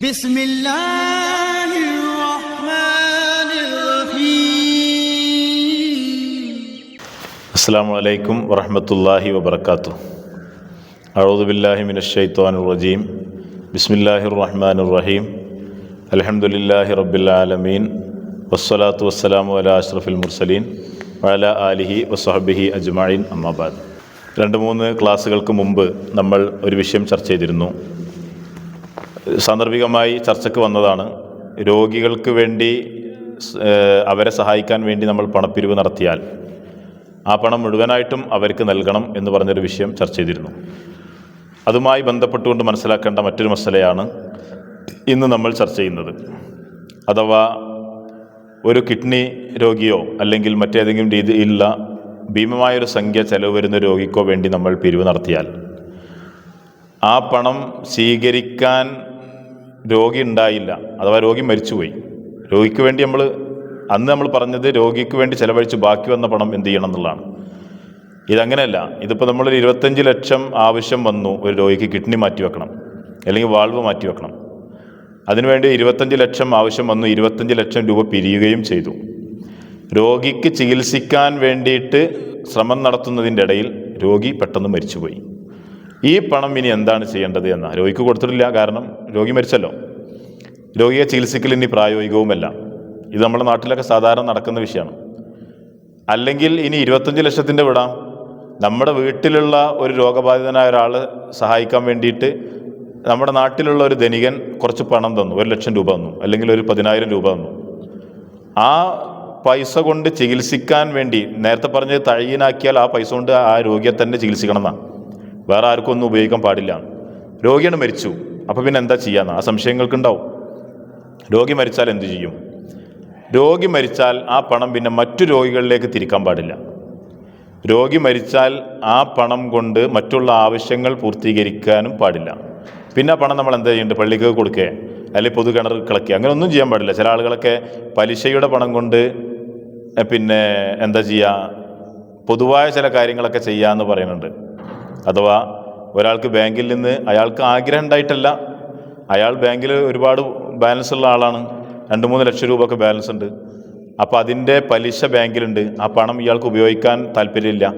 بسم الله الرحمن الرحيم അസ്സാം വലൈക്കും വറഹമത്തല്ലാഹി വബർക്കാത്തു അഴുദുബില്ലാഹി മിനഷൈത്വാനുർ റജീം ബിസ്മില്ലാഹിർ റഹ്മാനുർ റഹീം അൽഹംദുലില്ലാഹി റബ്ബിൽ ആലമീൻ വസ്സലാത്തു വസ്സലാമു അല അഷ്റഫുൽ മുർസലീൻ വഅല ആലിഹി വസ്ഹബിഹി അജ്മഈൻ അമ്മാബാദ് രണ്ട് മൂന്ന് ക്ലാസ്സുകൾക്ക് മുമ്പ് നമ്മൾ ഒരു വിഷയം ചർച്ച ചെയ്തിരുന്നു സാന്ദർഭികമായി ചർച്ചയ്ക്ക് വന്നതാണ്. രോഗികൾക്ക് വേണ്ടി അവരെ സഹായിക്കാൻ വേണ്ടി നമ്മൾ പണപ്പിരിവ് നടത്തിയാൽ ആ പണം മുഴുവനായിട്ടും അവർക്ക് നൽകണം എന്ന് പറഞ്ഞൊരു വിഷയം ചർച്ച ചെയ്തിരുന്നു. അതുമായി ബന്ധപ്പെട്ടുകൊണ്ട് മനസ്സിലാക്കേണ്ട മറ്റൊരു മസലയാണ് ഇന്ന് നമ്മൾ ചർച്ച ചെയ്യുന്നത്. അഥവാ ഒരു കിഡ്നി രോഗിയോ അല്ലെങ്കിൽ മറ്റേതെങ്കിലും രീതിയിലുള്ള ഭീമമായൊരു സംഖ്യ ചെലവ് വരുന്ന രോഗിക്കോ വേണ്ടി നമ്മൾ പിരിവ് നടത്തിയാൽ ആ പണം സ്വീകരിക്കാൻ രോഗി ഉണ്ടായില്ല അഥവാ രോഗി മരിച്ചുപോയി. രോഗിക്ക് വേണ്ടി നമ്മൾ അന്ന് നമ്മൾ പറഞ്ഞത് രോഗിക്ക് വേണ്ടി ചെലവഴിച്ച് ബാക്കി വന്ന പണം എന്ത് ചെയ്യണം എന്നുള്ളതാണ്. ഇതങ്ങനെയല്ല. ഇതിപ്പോൾ നമ്മളൊരു ഇരുപത്തഞ്ച് ലക്ഷം ആവശ്യം വന്നു ഒരു രോഗിക്ക് കിഡ്നി മാറ്റി വെക്കണം. അല്ലെങ്കിൽ വാൾവ് മാറ്റി വെക്കണം. അതിനുവേണ്ടി ഇരുപത്തഞ്ച് ലക്ഷം ആവശ്യം വന്നു ഇരുപത്തഞ്ച് ലക്ഷം രൂപ പിരിയുകയും ചെയ്തു. രോഗിക്ക് ചികിത്സിക്കാൻ വേണ്ടിയിട്ട് ശ്രമം നടത്തുന്നതിന്റെ ഇടയിൽ രോഗി പെട്ടെന്ന് മരിച്ചുപോയി. ഈ പണം ഇനി എന്താണ് ചെയ്യേണ്ടത് എന്ന. രോഗിക്ക് കൊടുത്തിട്ടില്ല കാരണം രോഗി മരിച്ചല്ലോ. രോഗിയെ ചികിത്സിക്കൽ ഇനി പ്രായോഗികവുമല്ല. ഇത് നമ്മുടെ നാട്ടിലൊക്കെ സാധാരണ നടക്കുന്ന വിഷയമാണ്. അല്ലെങ്കിൽ ഇനി ഇരുപത്തഞ്ച് ലക്ഷത്തിന്റെ വിടാം നമ്മുടെ വീട്ടിലുള്ള ഒരു രോഗബാധിതനായ ഒരാൾ സഹായിക്കാൻ വേണ്ടിയിട്ട് നമ്മുടെ നാട്ടിലുള്ള ഒരു ധനികൻ കുറച്ച് പണം തന്നു. ഒരു ലക്ഷം രൂപ തന്നു. അല്ലെങ്കിൽ ഒരു പതിനായിരം രൂപ തന്നു. ആ പൈസ കൊണ്ട് ചികിത്സിക്കാൻ വേണ്ടി നേരത്തെ പറഞ്ഞ് തഴയിനാക്കിയാൽ ആ പൈസ കൊണ്ട് ആ രോഗിയെ തന്നെ ചികിത്സിക്കണം എന്നാ വേറെ ആർക്കും ഒന്നും ഉപയോഗിക്കാൻ പാടില്ല. രോഗിയാണ് മരിച്ചു. അപ്പോൾ പിന്നെ എന്താ ചെയ്യാന്ന് ആ സംശയങ്ങൾക്കുണ്ടാവും. രോഗി മരിച്ചാൽ എന്തു ചെയ്യും? രോഗി മരിച്ചാൽ ആ പണം പിന്നെ മറ്റു രോഗികളിലേക്ക് തിരിക്കാൻ പാടില്ല. രോഗി മരിച്ചാൽ ആ പണം കൊണ്ട് മറ്റുള്ള ആവശ്യങ്ങൾ പൂർത്തീകരിക്കാനും പാടില്ല. പിന്നെ ആ പണം നമ്മൾ എന്താ ചെയ്യേണ്ടത് പള്ളിക്ക് കൊടുക്കുക അല്ലെങ്കിൽ പൊതു കിണർ കിളക്കുക അങ്ങനെ ഒന്നും ചെയ്യാൻ പാടില്ല. ചില ആളുകളൊക്കെ പലിശയുടെ പണം കൊണ്ട് പിന്നെ എന്താ ചെയ്യുക പൊതുവായ ചില കാര്യങ്ങളൊക്കെ ചെയ്യാമെന്ന് പറയുന്നുണ്ട്. അഥവാ ഒരാൾക്ക് ബാങ്കിൽ നിന്ന് അയാൾക്ക് ആഗ്രഹം ഉണ്ടായിട്ടല്ല. അയാൾ ബാങ്കിൽ ഒരുപാട് ബാലൻസ് ഉള്ള ആളാണ്. രണ്ട് മൂന്ന് ലക്ഷം രൂപ ഒക്കെ ബാലൻസ് ഉണ്ട്. അപ്പോൾ അതിന്റെ പലിശ ബാങ്കിലുണ്ട്. ആ പണം ഇയാൾക്ക് ഉപയോഗിക്കാൻ താല്പര്യമില്ല.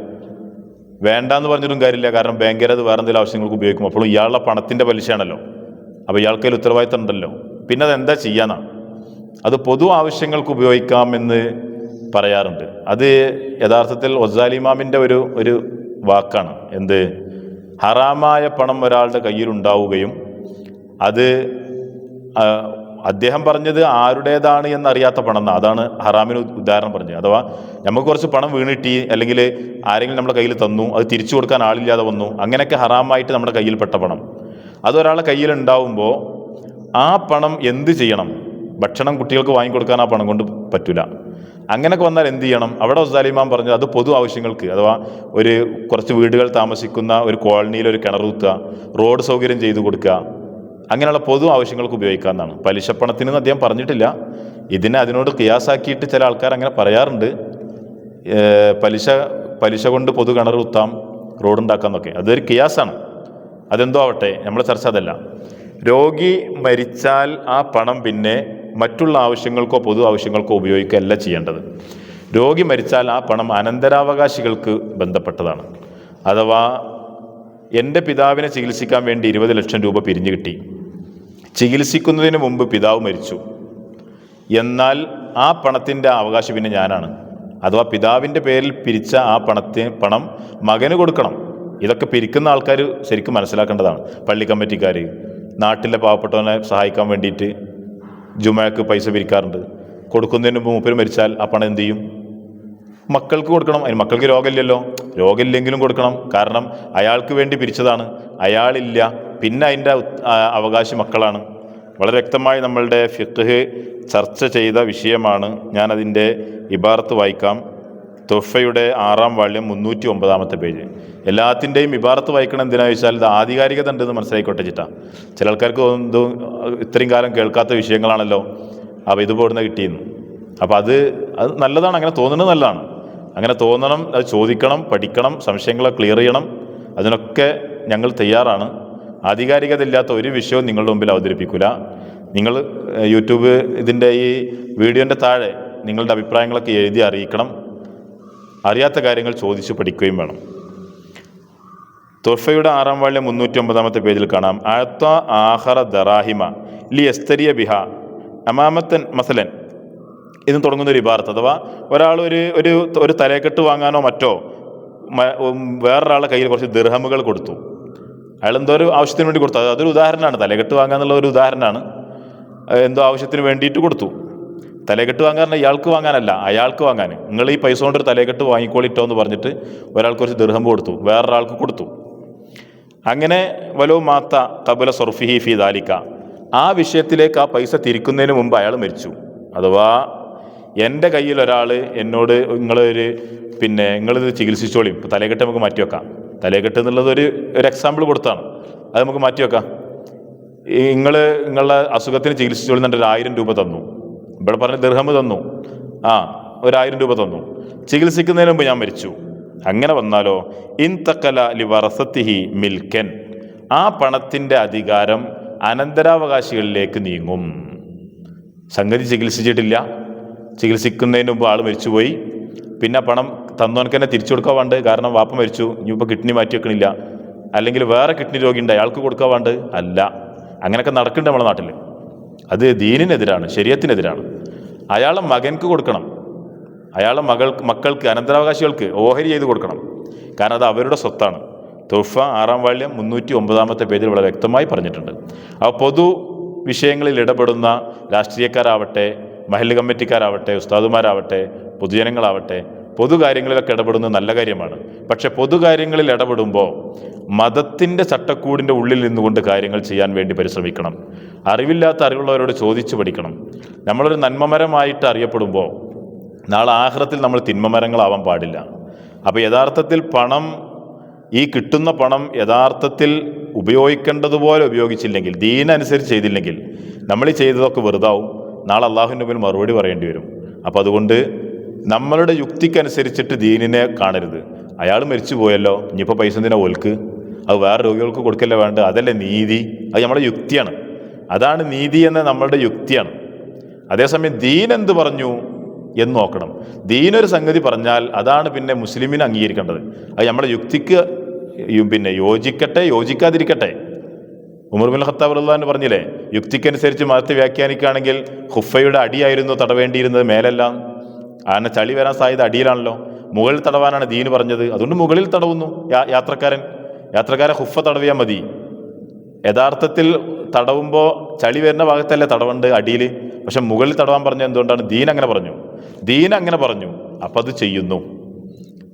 വേണ്ട എന്ന് പറഞ്ഞിട്ടും കാര്യമില്ല. കാരണം ബാങ്കർ അത് വേറെ എന്തെങ്കിലും ആവശ്യങ്ങൾക്ക് ഉപയോഗിക്കും. അപ്പോൾ ഇയാളുടെ പണത്തിന്റെ പലിശയാണല്ലോ. അപ്പോൾ ഇയാൾക്ക് അതിൽ ഉത്തരവാദിത്തം ഉണ്ടല്ലോ. പിന്നെ അതെന്താ ചെയ്യാനാണ് അത് പൊതു ആവശ്യങ്ങൾക്ക് ഉപയോഗിക്കാമെന്ന് പറയാറുണ്ട്. അത് യഥാർത്ഥത്തിൽ ഒസാലിമാമിന്റെ ഒരു ഒരു വാക്കാണ്. എന്ത്? ഹറാമായ പണം ഒരാളുടെ കയ്യിലുണ്ടാവുകയും അത് അദ്ദേഹം പറഞ്ഞത് ആരുടേതാണ് എന്നറിയാത്ത പണം എന്നാണ് അതാണ് ഹറാമിന് ഉദാഹരണം പറഞ്ഞത്. അഥവാ നമുക്ക് കുറച്ച് പണം വീണിട്ടി അല്ലെങ്കിൽ ആരെങ്കിലും നമ്മുടെ കയ്യിൽ തന്നു അത് തിരിച്ചു കൊടുക്കാൻ ആളില്ലാതെ വന്നു അങ്ങനെയൊക്കെ ഹറാമായിട്ട് നമ്മുടെ കയ്യിൽപ്പെട്ട പണം. അതൊരാളെ കയ്യിലുണ്ടാവുമ്പോൾ ആ പണം എന്ത് ചെയ്യണം? ഭക്ഷണം കുട്ടികൾക്ക് വാങ്ങിക്കൊടുക്കാൻ ആ പണം കൊണ്ട് പറ്റില്ല അങ്ങനെയൊക്കെ വന്നാൽ എന്ത് ചെയ്യണം? അവിടെ ഉസ്താലിമാൻ പറഞ്ഞു അത് പൊതു ആവശ്യങ്ങൾക്ക് അഥവാ ഒരു കുറച്ച് വീടുകൾ താമസിക്കുന്ന ഒരു കോളനിയിൽ ഒരു കിണറുത്തുക റോഡ് സൗകര്യം ചെയ്തു കൊടുക്കുക അങ്ങനെയുള്ള പൊതു ആവശ്യങ്ങൾക്ക് ഉപയോഗിക്കാമെന്നാണ് പലിശപ്പണത്തിന് അദ്ദേഹം പറഞ്ഞിട്ടില്ല. ഇതിനെ അതിനോട് കിയാസാക്കിയിട്ട് ചില ആൾക്കാർ അങ്ങനെ പറയാറുണ്ട്. പലിശ പലിശ കൊണ്ട് പൊതു കിണർ കുത്താം റോഡുണ്ടാക്കാമെന്നൊക്കെ അതൊരു കിയാസാണ്. അതെന്തോ ആവട്ടെ നമ്മളെ ചർച്ച അതല്ല. രോഗി മരിച്ചാൽ ആ പണം പിന്നെ മറ്റുള്ള ആവശ്യങ്ങൾക്കോ പൊതു ആവശ്യങ്ങൾക്കോ ഉപയോഗിക്കുകയല്ല ചെയ്യേണ്ടത്. രോഗി മരിച്ചാൽ ആ പണം അനന്തരാവകാശികൾക്ക് ബന്ധപ്പെട്ടതാണ്. അഥവാ എന്റെ പിതാവിനെ ചികിത്സിക്കാൻ വേണ്ടി ഇരുപത് ലക്ഷം രൂപ പിരിഞ്ഞു കിട്ടി. ചികിത്സിക്കുന്നതിന് മുമ്പ് പിതാവ് മരിച്ചു. എന്നാൽ ആ പണത്തിന്റെ അവകാശം പിന്നെ ഞാനാണ്. അഥവാ പിതാവിന്റെ പേരിൽ പിരിച്ച ആ പണത്തിന് പണം മകന് കൊടുക്കണം. ഇതൊക്കെ പിരിക്കുന്ന ആൾക്കാർ ശരിക്കും മനസ്സിലാക്കേണ്ടതാണ്. പള്ളി കമ്മിറ്റിക്കാർ നാട്ടിലെ പാവപ്പെട്ടവനെ സഹായിക്കാൻ വേണ്ടിയിട്ട് ജുമയ്ക്ക് പൈസ പിരിക്കാറുണ്ട്. കൊടുക്കുന്നതിന് മുമ്പ് മൂപ്പര് മരിച്ചാൽ ആ പണം എന്ത് ചെയ്യും? മക്കൾക്ക് കൊടുക്കണം. അതിന് മക്കൾക്ക് രോഗമില്ലല്ലോ. രോഗമില്ലെങ്കിലും കൊടുക്കണം. കാരണം അയാൾക്ക് വേണ്ടി പിരിച്ചതാണ്. അയാളില്ല. പിന്നെ അതിന്റെ അവകാശി മക്കളാണ്. വളരെ വ്യക്തമായി നമ്മളുടെ ഫിഖ് ചർച്ച ചെയ്ത വിഷയമാണ് ഞാനതിന്റെ ഇബാർത്ത് വായിക്കാം. തൊഫയുടെ ആറാം വാള്യം മുന്നൂറ്റി ഒമ്പതാമത്തെ പേജ്. എല്ലാത്തിന്റെയും ഇബാറത്ത് വായിക്കണം എന്തിനാ ചോദിച്ചാൽ ഇത് ആധികാരികത ഉണ്ടെന്ന് മനസ്സിലായിക്കോട്ടെ ചിട്ട. ചില ആൾക്കാർക്ക് ഇത് ഇത്രയും കാലം കേൾക്കാത്ത വിഷയങ്ങളാണല്ലോ. അപ്പോൾ ഇത് പോടുന്ന കിട്ടിയെന്ന്. അപ്പോൾ അത് അത് നല്ലതാണ് അങ്ങനെ തോന്നുന്നത് നല്ലതാണ്. അങ്ങനെ തോന്നണം അത് ചോദിക്കണം പഠിക്കണം സംശയങ്ങളെ ക്ലിയർ ചെയ്യണം. അതിനൊക്കെ ഞങ്ങൾ തയ്യാറാണ്. ആധികാരികത ഇല്ലാത്ത ഒരു വിഷയവും നിങ്ങളുടെ മുമ്പിൽ അവതരിപ്പിക്കില്ല നിങ്ങൾ യൂട്യൂബ് ഇതിന്റെ ഈ വീഡിയോന്റെ താഴെ നിങ്ങളുടെ അഭിപ്രായങ്ങളൊക്കെ എഴുതി അറിയിക്കണം. അറിയാത്ത കാര്യങ്ങൾ ചോദിച്ചു പഠിക്കുകയും വേണം. തൊഫയുടെ ആറാം വാളിലെ മുന്നൂറ്റി ഒമ്പതാമത്തെ പേജിൽ കാണാം. ആത്ത ആഹറ ദറാഹിമ ലി എസ്തരിയ ബിഹ. അമാമത്തൻ മസലൻ ഇന്ന് തുടങ്ങുന്ന ഒരു ഇബാർത്ത് അഥവാ ഒരാൾ ഒരു ഒരു ഒരു തലക്കെട്ട് വാങ്ങാനോ മറ്റോ വേറൊരാളെ കയ്യിൽ കുറച്ച് ദിർഹമുകൾ കൊടുത്തു. അയാൾ എന്തോ ഒരു ആവശ്യത്തിന് വേണ്ടി കൊടുത്തു. അതൊരു ഉദാഹരണമാണ്. തലേക്കെട്ട് വാങ്ങാന്നുള്ള ഒരു ഉദാഹരണമാണ്. എന്തോ ആവശ്യത്തിന് വേണ്ടിയിട്ട് കൊടുത്തു. തലക്കെട്ട് വാങ്ങാൻ ഇയാൾക്ക് വാങ്ങാനല്ല അയാൾക്ക് വാങ്ങാൻ. നിങ്ങൾ ഈ പൈസ കൊണ്ടൊരു തലകെട്ട് വാങ്ങിക്കോളിട്ടോ എന്ന് പറഞ്ഞിട്ട് ഒരാൾക്ക് കുറച്ച് ദൃഹം കൊടുത്തു വേറൊരാൾക്ക് കൊടുത്തു. അങ്ങനെ വലോ മാത്ത തബല സൊർഫിഹി ഫി ദാലിക്ക ആ വിഷയത്തിലേക്ക് ആ പൈസ തിരിക്കുന്നതിന് മുമ്പ് അയാൾ മരിച്ചു. അഥവാ എന്റെ കയ്യിൽ ഒരാൾ എന്നോട് നിങ്ങളൊരു പിന്നെ നിങ്ങളിത് ചികിത്സിച്ചോളിയും തലകെട്ട് നമുക്ക് മാറ്റി വെക്കാം. തലക്കെട്ട് എന്നുള്ളത് ഒരു ഒരു എക്സാമ്പിൾ കൊടുത്താണ്. അത് നമുക്ക് മാറ്റി വെക്കാം. നിങ്ങൾ നിങ്ങളുടെ അസുഖത്തിന് ചികിത്സിച്ചോളി എന്നിട്ട് ഒരു ആയിരം രൂപ തന്നു. ഇവിടെ പറഞ്ഞ ദീർഹമ് തന്നു. ആ ഒരായിരം രൂപ തന്നു. ചികിത്സിക്കുന്നതിന് മുമ്പ് ഞാൻ മരിച്ചു. അങ്ങനെ വന്നാലോ? ഇൻ തക്കല ലി വറസത്തിഹി മിൽക്കൻ. ആ പണത്തിന്റെ അധികാരം അനന്തരാവകാശികളിലേക്ക് നീങ്ങും. സംഗതി ചികിത്സിച്ചിട്ടില്ല. ചികിത്സിക്കുന്നതിന് മുമ്പ് ആൾ മരിച്ചുപോയി. പിന്നെ പണം തന്നവനക്ക് തന്നെ തിരിച്ചു കൊടുക്കാൻ വേണ്ട കാരണം വാപ്പ മരിച്ചു. ഇനിയിപ്പോൾ കിഡ്നി മാറ്റി വെക്കണില്ല. അല്ലെങ്കിൽ വേറെ കിഡ്നി രോഗിയുണ്ട് അയാൾക്ക് കൊടുക്കാൻ വേണ്ട അല്ല. അങ്ങനെയൊക്കെ നടക്കുന്നുണ്ട് നമ്മുടെ നാട്ടിൽ അത് ദീനിനെതിരാണ് ശരീരത്തിനെതിരാണ് അയാളെ മകൻക്ക് കൊടുക്കണം. അയാളെ മകൾക്ക് മക്കൾക്ക് അനന്തരാവകാശികൾക്ക് ഓഹരി ചെയ്ത് കൊടുക്കണം. കാരണം അത് അവരുടെ സ്വത്താണ്. തുഫ ആറാം വാള്യം മുന്നൂറ്റി ഒമ്പതാമത്തെ പേജിൽ വളരെ വ്യക്തമായി പറഞ്ഞിട്ടുണ്ട്. ആ പൊതു വിഷയങ്ങളിൽ ഇടപെടുന്ന രാഷ്ട്രീയക്കാരാവട്ടെ മഹല്ല് കമ്മിറ്റിക്കാരാവട്ടെ ഉസ്താദുമാരാവട്ടെ പൊതുജനങ്ങളാവട്ടെ പൊതുകാര്യങ്ങളിലൊക്കെ ഇടപെടുന്നത് നല്ല കാര്യമാണ്. പക്ഷെ പൊതുകാര്യങ്ങളിൽ ഇടപെടുമ്പോൾ മതത്തിന്റെ ചട്ടക്കൂടിന്റെ ഉള്ളിൽ നിന്നുകൊണ്ട് കാര്യങ്ങൾ ചെയ്യാൻ വേണ്ടി പരിശ്രമിക്കണം. അറിവില്ലാത്ത അറിവുള്ളവരോട് ചോദിച്ചു പഠിക്കണം. നമ്മളൊരു നന്മമരമായിട്ട് അറിയപ്പെടുമ്പോൾ നാളെ ആഹ്റത്തിൽ നമ്മൾ തിന്മമരങ്ങളാവാൻ പാടില്ല. അപ്പോൾ യഥാർത്ഥത്തിൽ പണം ഈ കിട്ടുന്ന പണം യഥാർത്ഥത്തിൽ ഉപയോഗിക്കേണ്ടതുപോലെ ഉപയോഗിച്ചില്ലെങ്കിൽ ദീനനുസരിച്ച് ചെയ്തില്ലെങ്കിൽ നമ്മൾ ഈ ചെയ്തതൊക്കെ വെറുതാവും. നാളെ അള്ളാഹുവിന്റെ മുമ്പിൽ മറുപടി പറയേണ്ടി വരും. അപ്പോൾ അതുകൊണ്ട് നമ്മളുടെ യുക്തിക്കനുസരിച്ചിട്ട് ദീനിനെ കാണരുത്. അയാൾ മരിച്ചു പോയല്ലോ ഇനിയിപ്പോൾ പൈസ എന്തിനാ ഓൽക്ക്? അത് വേറെ രോഗികൾക്ക് കൊടുക്കല്ലേ വേണ്ട അതല്ലേ നീതി. അത് നമ്മുടെ യുക്തിയാണ്. അതാണ് നീതി എന്ന നമ്മളുടെ യുക്തിയാണ്. അതേസമയം ദീൻ എന്ത് പറഞ്ഞു എന്ന് നോക്കണം. ദീനൊരു സംഗതി പറഞ്ഞാൽ അതാണ് പിന്നെ മുസ്ലിമിനെ അംഗീകരിക്കേണ്ടത്. അത് നമ്മുടെ യുക്തിക്ക് പിന്നെ യോജിക്കട്ടെ യോജിക്കാതിരിക്കട്ടെ. ഉമർ ബിൻ ഖത്താബ് അള്ളഹാൻ പറഞ്ഞില്ലേ യുക്തിക്കനുസരിച്ച് മതത്തെ വ്യാഖ്യാനിക്കുകയാണെങ്കിൽ ഹുഫയുടെ അടിയായിരുന്നു തടവേണ്ടിയിരുന്നത് മേലെല്ലാം. ആന ചളി വരാൻ സാധ്യത അടിയിലാണല്ലോ. മുകളിൽ തടവാനാണ് ദീന് പറഞ്ഞത്. അതുകൊണ്ട് മുകളിൽ തടവുന്നു യാത്രക്കാരൻ. യാത്രക്കാരൻ ഹുഫ തടവിയാൽ മതി. യഥാർത്ഥത്തിൽ തടവുമ്പോൾ ചളി വരുന്ന ഭാഗത്തല്ലേ തടവുണ്ട് അടിയിൽ പക്ഷെ മുകളിൽ തടവാൻ പറഞ്ഞ എന്തുകൊണ്ടാണ്? ദീൻ അങ്ങനെ പറഞ്ഞു. ദീൻ അങ്ങനെ പറഞ്ഞു. അപ്പം അത് ചെയ്യുന്നു.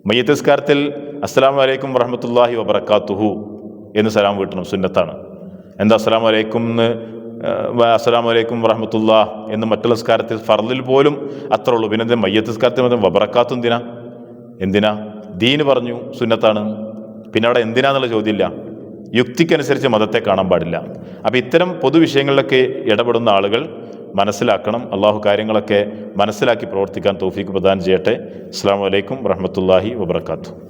മയ്യത്തിസ്കാരത്തിൽ അസ്സലാം വലൈക്കും വറഹമത്തല്ലാഹി വബർക്കാത്തുഹു എന്ന് സലാം വീട്ടണം സുന്നത്താണ്. എന്താ അസ്സലാം വലൈക്കും എന്ന് അസ്സലാം വലൈക്കും വറഹമത്തുള്ള എന്ന് മറ്റുള്ള സ്കാരത്തിൽ ഫറലിൽ പോലും അത്ര ഉള്ളൂ. പിന്നെ മയ്യത്തിസ്കാരത്തിൽ മാത്രം വബറക്കാത്തു എന്തിനാ? എന്തിനാ? ദീന് പറഞ്ഞു സുന്നത്താണ്. പിന്നെ അവിടെ എന്തിനാന്നുള്ള ചോദ്യമില്ല. യുക്തിക്കനുസരിച്ച് മതത്തെ കാണാൻ പാടില്ല. അപ്പോൾ ഇത്തരം പൊതുവിഷയങ്ങളിലൊക്കെ ഇടപെടുന്ന ആളുകൾ മനസ്സിലാക്കണം. അള്ളാഹു കാര്യങ്ങളൊക്കെ മനസ്സിലാക്കി പ്രവർത്തിക്കാൻ തോഫീക്ക് പ്രദാനം ചെയ്യട്ടെ. അസ്സാം വലൈക്കും വറഹമത്തല്ലാഹി വബർക്കാത്തു